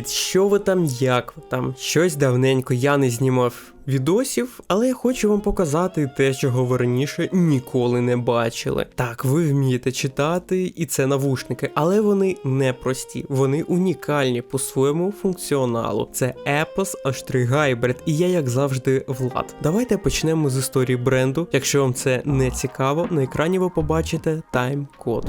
Привіт! Що ви там, як ви там? Щось давненько я не знімав відосів, але я хочу вам показати те, чого ви раніше ніколи не бачили. Так, ви вмієте читати, і це навушники, але вони не прості, вони унікальні по своєму функціоналу. Це Epos H3 Hybrid, і я, як завжди, Влад. Давайте почнемо з історії бренду. Якщо вам це не цікаво, на екрані ви побачите тайм-код.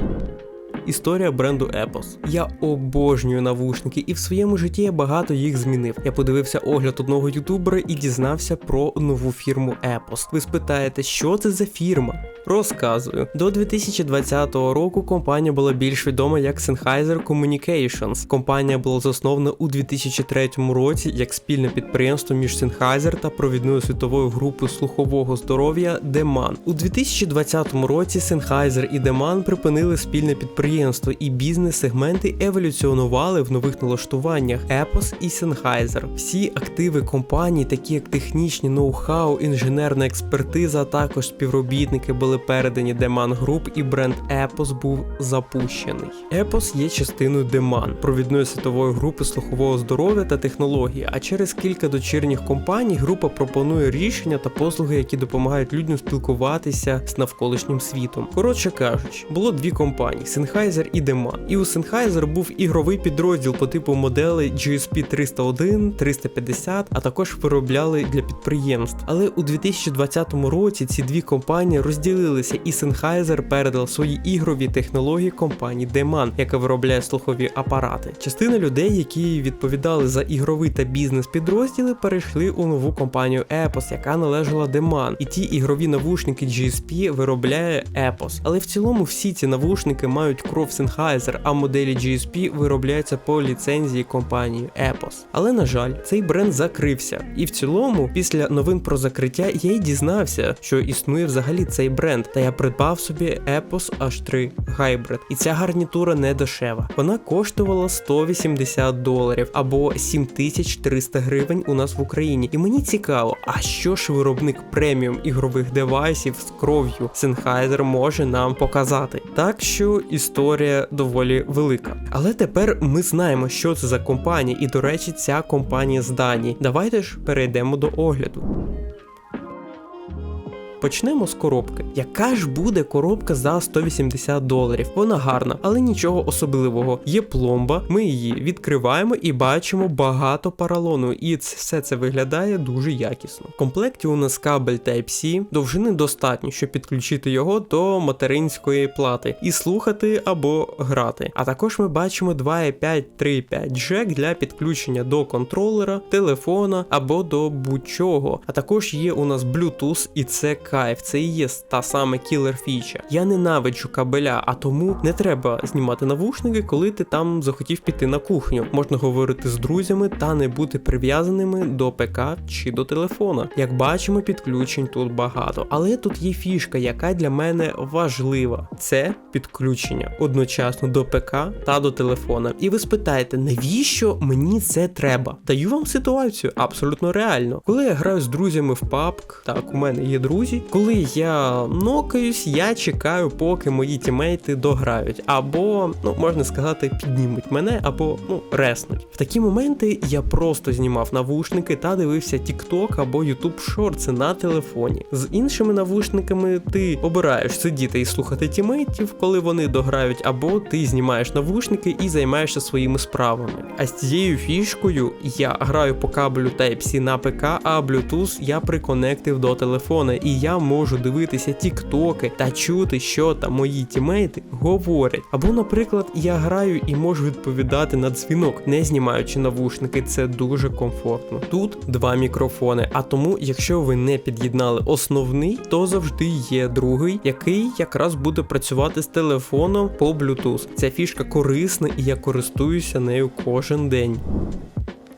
Історія бренду Epos. Я обожнюю навушники, і в своєму житті я багато їх змінив. Я подивився огляд одного ютубера і дізнався про нову фірму Epos. Ви спитаєте, що це за фірма? Розказую. До 2020 року компанія була більш відома як Sennheiser Communications. Компанія була заснована у 2003 році як спільне підприємство між Sennheiser та провідною світовою групою слухового здоров'я Deman. У 2020 році Sennheiser і Deman припинили спільне підприємство, і бізнес-сегменти еволюціонували в нових налаштуваннях Epos і Sennheiser. Всі активи компанії, такі як технічні ноу-хау, інженерна експертиза, а також співробітники були передані Deman Group і бренд Epos був запущений. Epos є частиною Deman, провідної світової групи слухового здоров'я та технології. А через кілька дочірніх компаній група пропонує рішення та послуги, які допомагають людям спілкуватися з навколишнім світом. Коротше кажучи, було дві компанії: Sennheiser і Deman. І у Sennheiser був ігровий підрозділ по типу моделей GSP 301, 350, а також виробляли для підприємств. Але у 2020 році ці дві компанії розділилися, і Sennheiser передав свої ігрові технології компанії Deman, яка виробляє слухові апарати. Частина людей, які відповідали за ігровий та бізнес підрозділи, перейшли у нову компанію Epos, яка належала Deman. І ті ігрові навушники GSP виробляє Epos. Але в цілому всі ці навушники мають кров Sennheiser, а моделі GSP виробляються по ліцензії компанії Epos. Але на жаль, цей бренд закрився. І в цілому, після новин про закриття, я й дізнався, що існує взагалі цей бренд, та я придбав собі Epos H3 Hybrid. І ця гарнітура не дешева. Вона коштувала 180 доларів або 7300 гривень у нас в Україні. І мені цікаво, а що ж виробник преміум ігрових девайсів з кров'ю Sennheiser може нам показати? Так що історія доволі велика. Але тепер ми знаємо, що це за компанія, і до речі, ця компанія з Данії. Давайте ж перейдемо до огляду. Почнемо з коробки. Яка ж буде коробка за 180 доларів? Вона гарна, але нічого особливого. Є пломба, ми її відкриваємо і бачимо багато паралону, і все це виглядає дуже якісно. В комплекті у нас кабель Type-C, довжини достатньо, щоб підключити його до материнської плати і слухати або грати. А також ми бачимо 2,5 3,5 джек для підключення до контролера, телефона або до будь-чого. А також є у нас Bluetooth і це кайф, це і є та саме кілер фіча. Я ненавиджу кабеля, а тому не треба знімати навушники, коли ти там захотів піти на кухню. Можна говорити з друзями та не бути прив'язаними до ПК чи до телефона. Як бачимо, підключень тут багато. Але тут є фішка, яка для мене важлива: це підключення одночасно до ПК та до телефона. І ви спитаєте, навіщо мені це треба? Даю вам ситуацію абсолютно реально. Коли я граю з друзями в PUBG, так у мене є друзі. Коли я нокаюсь, я чекаю, поки мої тімейти дограють, або, ну можна сказати, піднімуть мене, або ну реснуть. В такі моменти я просто знімав навушники та дивився TikTok або YouTube Shorts на телефоні. З іншими навушниками ти обираєш сидіти і слухати тімейтів, коли вони дограють, або ти знімаєш навушники і займаєшся своїми справами. А з цією фішкою я граю по кабелю Type-C на ПК, а Bluetooth я приконектив до телефона, і я можу дивитися тіктоки та чути, що там мої тімейти говорять. Або, наприклад, я граю і можу відповідати на дзвінок, не знімаючи навушники. Це дуже комфортно. Тут два мікрофони. А тому, якщо ви не під'єднали основний, то завжди є другий, який якраз буде працювати з телефоном по Bluetooth. Ця фішка корисна і я користуюся нею кожен день.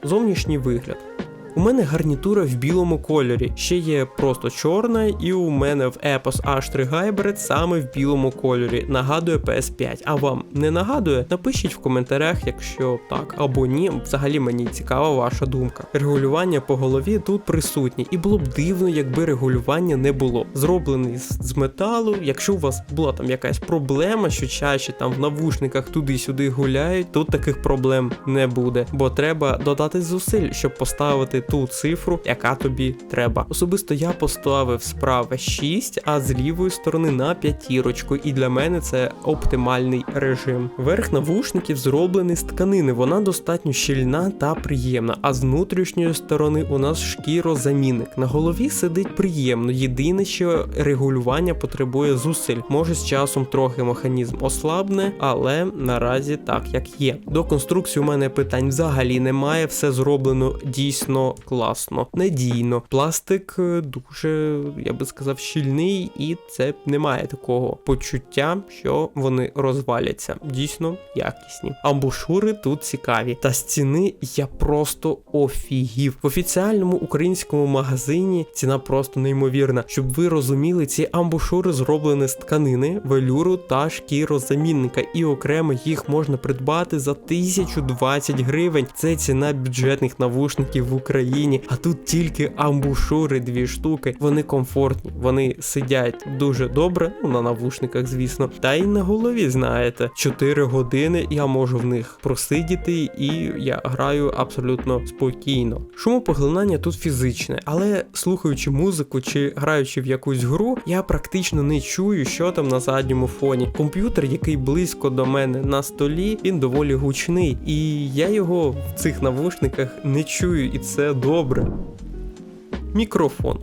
Зовнішній вигляд. У мене гарнітура в білому кольорі, ще є просто чорна, і у мене в Epos H3 Hybrid саме в білому кольорі. Нагадує PS5. А вам не нагадує? Напишіть в коментарях, якщо так або ні. Взагалі мені цікава ваша думка. Регулювання по голові тут присутні, і було б дивно, якби регулювання не було. Зроблений з, металу. Якщо у вас була там якась проблема, що чаще там в навушниках туди-сюди гуляють, тут таких проблем не буде, бо треба додати зусиль, щоб поставити ту цифру, яка тобі треба. Особисто я поставив справа 6, а з лівої сторони на п'ятірочку, і для мене це оптимальний режим. Верх навушників зроблений з тканини, вона достатньо щільна та приємна. А з внутрішньої сторони у нас шкірозамінник. На голові сидить приємно. Єдине, що регулювання потребує зусиль. Може з часом трохи механізм ослабне, але наразі так як є. До конструкції у мене питань взагалі немає, все зроблено дійсно класно, надійно. Пластик е, дуже, я би сказав, щільний, і це немає такого почуття, що вони розваляться. Дійсно якісні. Амбушури тут цікаві. Та стіни я просто офігів. В офіціальному українському магазині ціна просто неймовірна. Щоб ви розуміли, ці амбушури зроблені з тканини, велюру та шкірозамінника, і окремо їх можна придбати за 1020 гривень. Це ціна бюджетних навушників в Україні. А тут тільки амбушури, дві штуки. Вони комфортні, вони сидять дуже добре, ну на навушниках, звісно. Та й на голові, знаєте, 4 години я можу в них просидіти, і я граю абсолютно спокійно. Шумопоглинання тут фізичне, але слухаючи музику чи граючи в якусь гру, я практично не чую, що там на задньому фоні. Комп'ютер, який близько до мене на столі, він доволі гучний, і я його в цих навушниках не чую, і це добре. Мікрофон.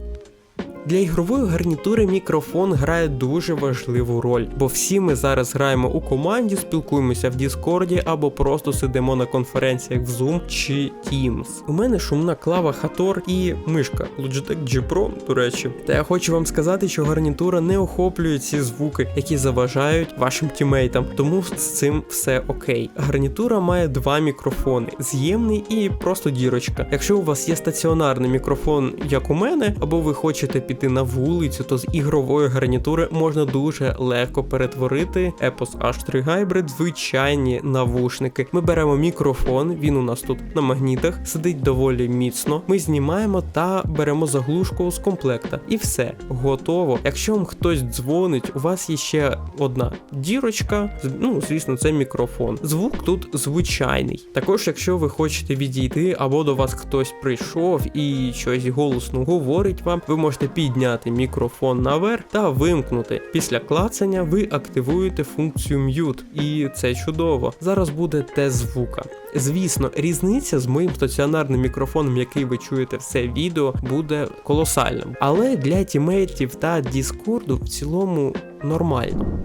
Для ігрової гарнітури мікрофон грає дуже важливу роль, бо всі ми зараз граємо у команді, спілкуємося в Діскорді або просто сидимо на конференціях в Zoom чи Teams. У мене шумна клава Hator і мишка Logitech G Pro, до речі. Та я хочу вам сказати, що гарнітура не охоплює ці звуки, які заважають вашим тімейтам, тому з цим все окей. Гарнітура має два мікрофони: з'ємний і просто дірочка. Якщо у вас є стаціонарний мікрофон, як у мене, або ви хочете піти на вулицю, то з ігрової гарнітури можна дуже легко перетворити Epos H3 Hybrid звичайні навушники. Ми беремо мікрофон, він у нас тут на магнітах, сидить доволі міцно. Ми знімаємо та беремо заглушку з комплекта. І все, готово. Якщо вам хтось дзвонить, у вас є ще одна дірочка. Ну, звісно, це мікрофон. Звук тут звичайний. Також, якщо ви хочете відійти, або до вас хтось прийшов і щось голосно говорить вам, ви можете підняти мікрофон наверх та вимкнути. Після клацання ви активуєте функцію Mute, і це чудово. Зараз буде тест звука. Звісно, різниця з моїм стаціонарним мікрофоном, який ви чуєте все відео, буде колосальним. Але для тімейтів та Діскорду в цілому нормально.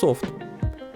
Софт.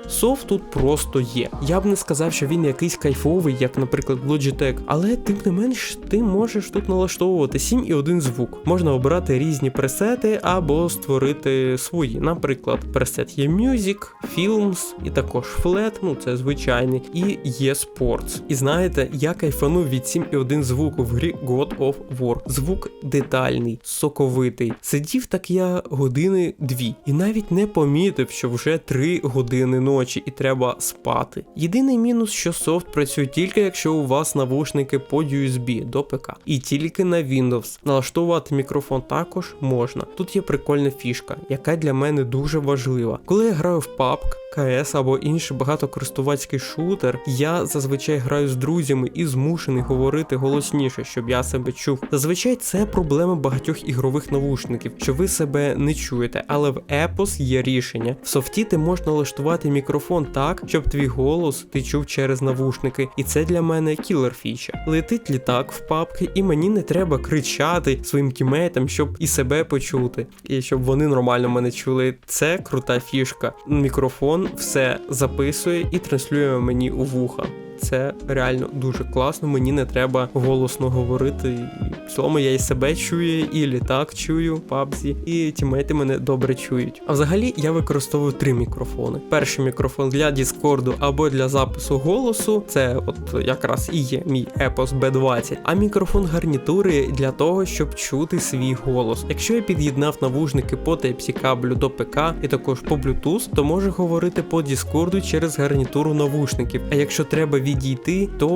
Софт тут просто є. Я б не сказав, що він якийсь кайфовий, як, наприклад, Logitech, але тим не менш ти можеш тут налаштовувати 7 і 1 звук. Можна обирати різні пресети або створити свої. Наприклад, пресет є Music, Films і також Flat, ну це звичайний, і є Sports. І знаєте, я кайфанув від 7 і 1 звуку в грі God of War. Звук детальний, соковитий. Сидів так я години дві, і навіть не помітив, що вже 3 години ночі і треба спати. Єдиний мінус, що софт працює тільки якщо у вас навушники по USB до ПК, і тільки на Windows. Налаштовувати мікрофон також можна. Тут є прикольна фішка, яка для мене дуже важлива. Коли я граю в PUBG, КС або інший багатокористувацький шутер, я зазвичай граю з друзями і змушений говорити голосніше, щоб я себе чув. Зазвичай це проблема багатьох ігрових навушників, що ви себе не чуєте, але в Epos є рішення. В софті ти можеш налаштувати мікрофон так, щоб твій голос ти чув через навушники, і це для мене кілер фіча. Летить літак в папки, і мені не треба кричати своїм тімейтам, щоб і себе почути, і щоб вони нормально мене чули. Це крута фішка. Мікрофон все записує і транслює мені у вуха. Це реально дуже класно. Мені не треба голосно говорити. В цілому я і себе чую, і літак чую пабзі, і тімейти мене добре чують. А взагалі я використовую три мікрофони. Перший мікрофон для Діскорду або для запису голосу. Це от якраз і є мій Epos B20, а мікрофон гарнітури для того, щоб чути свій голос. Якщо я під'єднав навушники по Type-C кабелю до ПК і також по Bluetooth, то можу говорити по Діскорду через гарнітуру навушників. А якщо треба відійти, то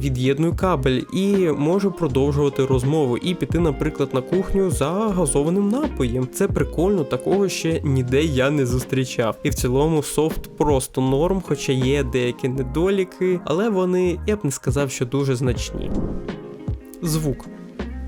від'єдную кабель і можу продовжувати розмову і піти, наприклад, на кухню за газованим напоєм. Це прикольно, такого ще ніде я не зустрічав. І в цілому софт просто норм, хоча є деякі недоліки, але вони я б не сказав, що дуже значні. Звук.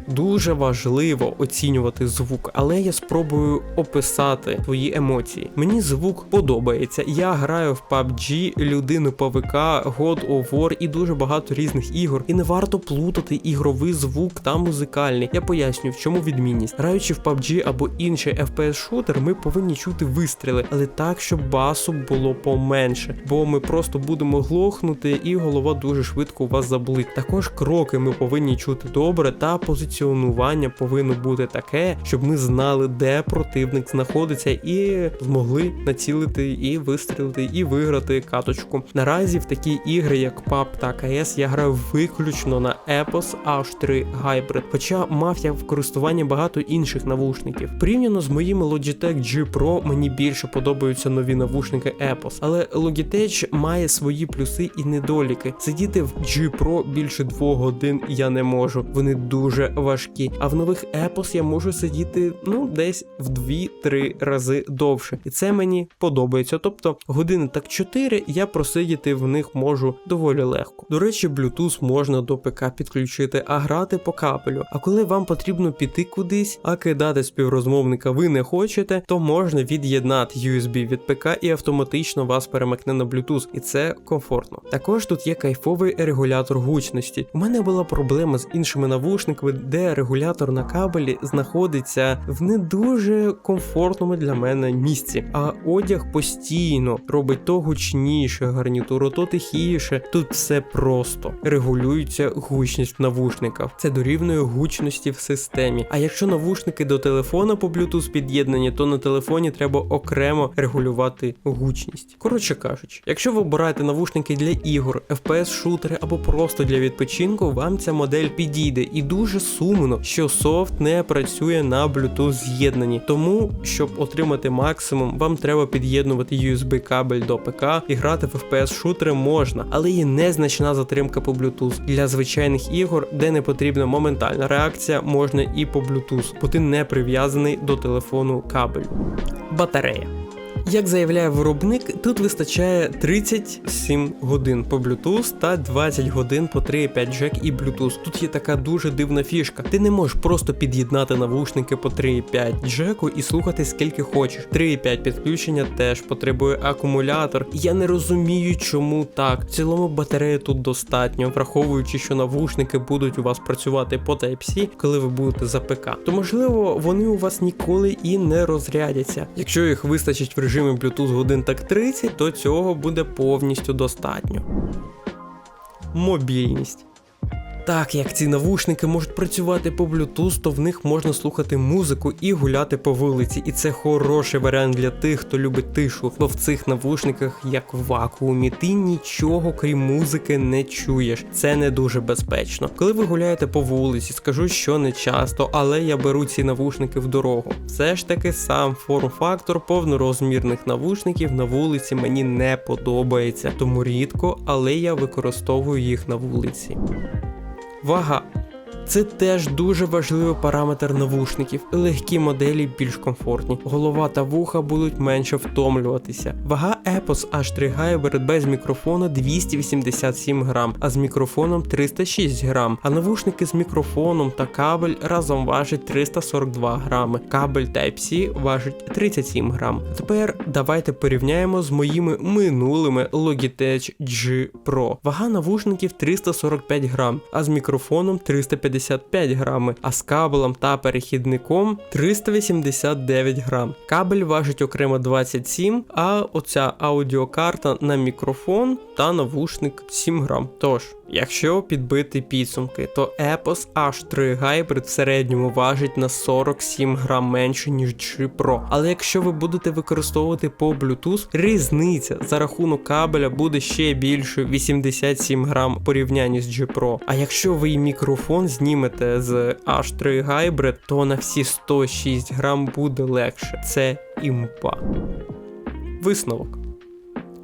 Дуже важливо оцінювати звук, але я спробую описати твої емоції. Мені звук подобається. Я граю в PUBG, людину ПВК, God of War і дуже багато різних ігор. І не варто плутати ігровий звук та музикальний. Я поясню, в чому відмінність. Граючи в PUBG або інший FPS шутер, ми повинні чути вистріли, але так, щоб басу було поменше, бо ми просто будемо глохнути, і голова дуже швидко у вас заблить. Також кроки ми повинні чути добре та позиціонувати позиціонування повинно бути таке, щоб ми знали, де противник знаходиться, і змогли націлити і вистрілити, і виграти каточку. Наразі в такі ігри, як PUB та КС, я граю виключно на Epos H3 Hybrid, хоча мав я в користуванні багато інших навушників. Порівняно з моїми Logitech G Pro мені більше подобаються нові навушники Epos, але Logitech має свої плюси і недоліки. Сидіти в G Pro більше двох годин я не можу. Вони дуже важкі. А в нових Epos я можу сидіти ну десь в 2-3 рази довше. І це мені подобається. Тобто години так 4 я просидіти в них можу доволі легко. До речі, Bluetooth можна до ПК підключити, а грати по капелю. А коли вам потрібно піти кудись, а кидати співрозмовника ви не хочете, то можна від'єднати USB від ПК і автоматично вас перемикне на Bluetooth, і це комфортно. Також тут є кайфовий регулятор гучності. У мене була проблема з іншими навушниками, де регулятор на кабелі знаходиться в не дуже комфортному для мене місці. А одяг постійно робить то гучніше гарнітуру, то тихіше. Тут все просто регулюється гучність в. Це дорівнює гучності в системі. А якщо навушники до телефона по Bluetooth під'єднані, то на телефоні треба окремо регулювати гучність. Коротше кажучи, якщо ви обираєте навушники для ігор, FPS шутери або просто для відпочинку, вам ця модель підійде і дуже сумно, що софт не працює на Bluetooth з'єднанні. Тому, щоб отримати максимум, вам треба під'єднувати USB кабель до ПК і грати в FPS шутери можна, але є незначна затримка по Bluetooth. Для звичайних ігор, де не потрібна моментальна реакція, можна і по Bluetooth, бо ти не прив'язаний до телефону кабелю. Батарея. Як заявляє виробник, тут вистачає 37 годин по Bluetooth та 20 годин по 3,5 джек і Bluetooth. Тут є така дуже дивна фішка. Ти не можеш просто під'єднати навушники по 3,5 джеку і слухати скільки хочеш. 3,5 підключення теж потребує акумулятор. Я не розумію, чому так. В цілому батареї тут достатньо, враховуючи, що навушники будуть у вас працювати по Type-C, коли ви будете за ПК. То можливо вони у вас ніколи і не розрядяться. Якщо їх вистачить в режимі Bluetooth годин так 30, то цього буде повністю достатньо. Мобільність. Так як ці навушники можуть працювати по Bluetooth, то в них можна слухати музику і гуляти по вулиці. І це хороший варіант для тих, хто любить тишу, бо в цих навушниках, як в вакуумі, ти нічого крім музики не чуєш. Це не дуже безпечно. Коли ви гуляєте по вулиці, скажу, що не часто, але я беру ці навушники в дорогу. Все ж таки, сам форм-фактор повнорозмірних навушників на вулиці мені не подобається, тому рідко, але я використовую їх на вулиці. Вага. Це теж дуже важливий параметр навушників. Легкі моделі більш комфортні. Голова та вуха будуть менше втомлюватися. Вага Epos H3 Hybrid без мікрофона 287 грам, а з мікрофоном 306 грам. А навушники з мікрофоном та кабель разом важать 342 грами. Кабель Type-C важить 37 грам. Тепер давайте порівняємо з моїми минулими Logitech G Pro. Вага навушників 345 грам, а з мікрофоном 350 255 грами, а з кабелем та перехідником 389 грам. Кабель важить окремо 27, а оця аудіокарта на мікрофон та навушник 7 грам. Тож, якщо підбити підсумки, то Epos H3 Hybrid в середньому важить на 47 грам менше, ніж G Pro. Але якщо ви будете використовувати по Bluetooth, різниця за рахунок кабеля буде ще більшою 87 грам порівнянні з G Pro. А якщо ви і мікрофон знімете з H3 Hybrid, то на всі 106 грам буде легше. Це імпа. Висновок.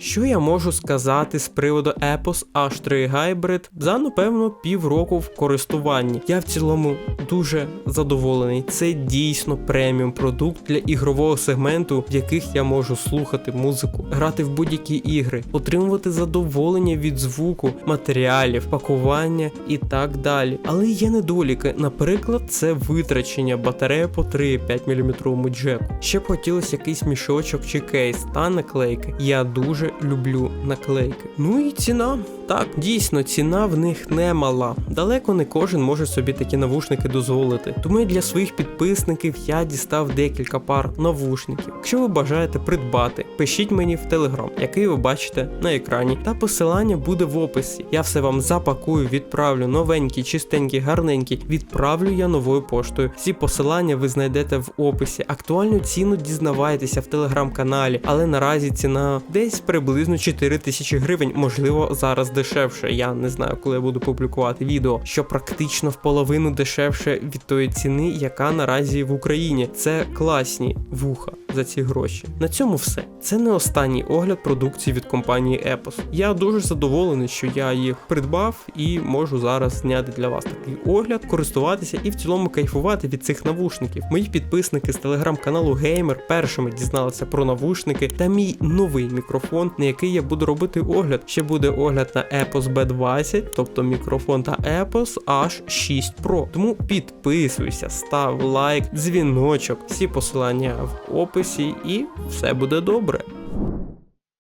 Що я можу сказати з приводу Epos H3 Hybrid за напевно півроку в користуванні? Я в цілому дуже задоволений. Це дійсно преміум продукт для ігрового сегменту, в яких я можу слухати музику, грати в будь-які ігри, отримувати задоволення від звуку, матеріалів, пакування і так далі. Але є недоліки. Наприклад, це витрачення батареї по 3,5 мм джеку. Ще б хотілося якийсь мішочок чи кейс та наклейки. Я дуже люблю наклейки. Ну і ціна. Так, дійсно, ціна в них не мала. Далеко не кожен може собі такі навушники дозволити. Тому і для своїх підписників я дістав декілька пар навушників. Якщо ви бажаєте придбати, пишіть мені в телеграм, який ви бачите на екрані, та посилання буде в описі. Я все вам запакую, відправлю новенькі, чистенькі, гарненькі. Відправлю я новою поштою. Всі посилання ви знайдете в описі. Актуальну ціну дізнавайтеся в телеграм-каналі, але наразі ціна десь приблизно 4 тисячі гривень, можливо, зараз дешевше. Я не знаю, коли я буду публікувати відео, що практично в половину дешевше від тої ціни, яка наразі в Україні. Це класні вуха за ці гроші. На цьому все. Це не останній огляд продукції від компанії Epos. Я дуже задоволений, що я їх придбав і можу зараз зняти для вас такий огляд, користуватися і в цілому кайфувати від цих навушників. Мої підписники з телеграм-каналу Gamer першими дізналися про навушники та мій новий мікрофон, на який я буду робити огляд. Ще буде огляд на Epos B20, тобто мікрофон та Epos H6 Pro. Тому підписуйся, став лайк, дзвіночок, всі посилання в описі, і все буде добре.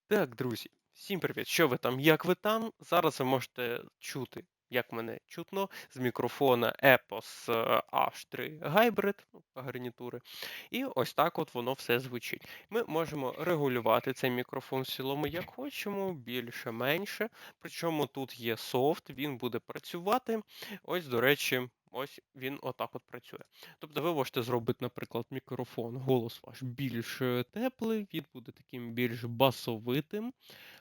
Так, друзі, всім привіт! Що ви там? Як ви там? Зараз ви можете чути, як мене чутно, з мікрофона Epos е, H3 Hybrid ну, гарнітури. І ось так от воно все звучить. Ми можемо регулювати цей мікрофон в цілому як хочемо, більше-менше. Причому тут є софт, він буде працювати. Ось, до речі, ось він отак от працює. Тобто ви можете зробити, наприклад, мікрофон, голос ваш більш е, теплий, він буде таким більш басовитим.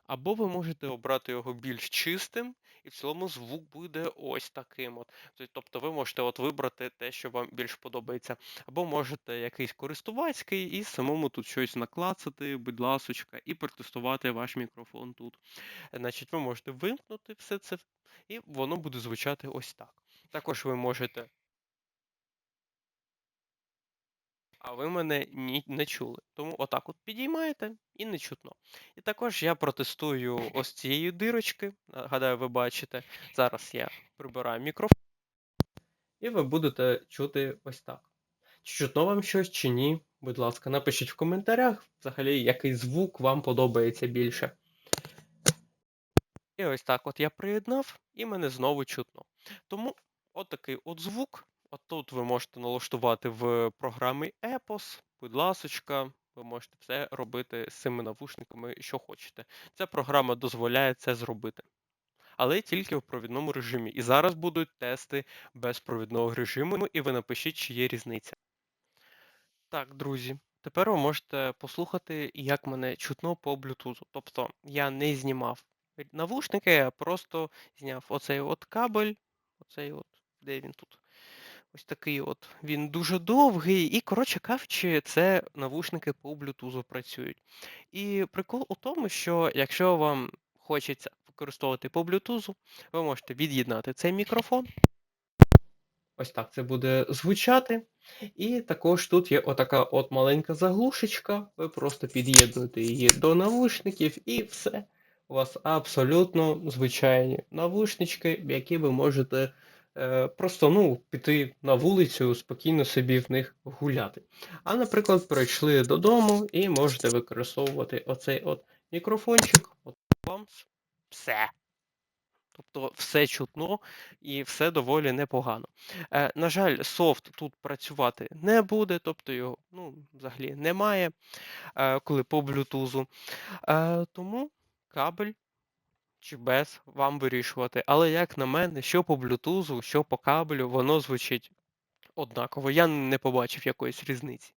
Або ви можете обрати його більш чистим, і в цілому звук буде ось таким. от. Тобто ви можете от вибрати те, що вам більш подобається. Або можете якийсь користувацький і самому тут щось наклацати, будь ласочка, і протестувати ваш мікрофон тут. Значить, ви можете вимкнути все це, і воно буде звучати ось так. Також ви можете. А ви мене ні, не чули. Тому отак от підіймаєте і не чутно. І також я протестую ось цієї дирочки. Гадаю, ви бачите. Зараз я прибираю мікрофон. І ви будете чути ось так. Чи чутно вам щось чи ні? Будь ласка, напишіть в коментарях, взагалі, який звук вам подобається більше. І ось так от я приєднав, і мене знову чутно. Тому от такий от звук. От тут ви можете налаштувати в програмі Epos, будь ласочка, ви можете все робити з цими навушниками, що хочете. Ця програма дозволяє це зробити. Але тільки в провідному режимі. І зараз будуть тести безпровідного режиму, і ви напишіть, чи є різниця. Так, друзі, тепер ви можете послухати, як мене чутно по Bluetooth. Тобто я не знімав навушники, я просто зняв оцей от кабель, оцей от, де він тут? Ось такий от. Він дуже довгий, і, коротше кажучи, це навушники по Bluetooth працюють. І прикол у тому, що якщо вам хочеться використовувати по Bluetooth, ви можете від'єднати цей мікрофон. Ось так це буде звучати. І також тут є отака от маленька заглушечка. Ви просто під'єднуєте її до навушників і все. У вас абсолютно звичайні навушнички, які ви можете просто ну, піти на вулицю, спокійно собі в них гуляти. А, наприклад, прийшли додому і можете використовувати оцей от мікрофончик. От вам все. Тобто все чутно і все доволі непогано. Е, на жаль, софт тут працювати не буде, тобто його ну, взагалі немає, е, коли по блютузу. Е, тому кабель чи без вам вирішувати. Але як на мене, що по блютузу, що по кабелю, воно звучить однаково. Я не побачив якоїсь різниці.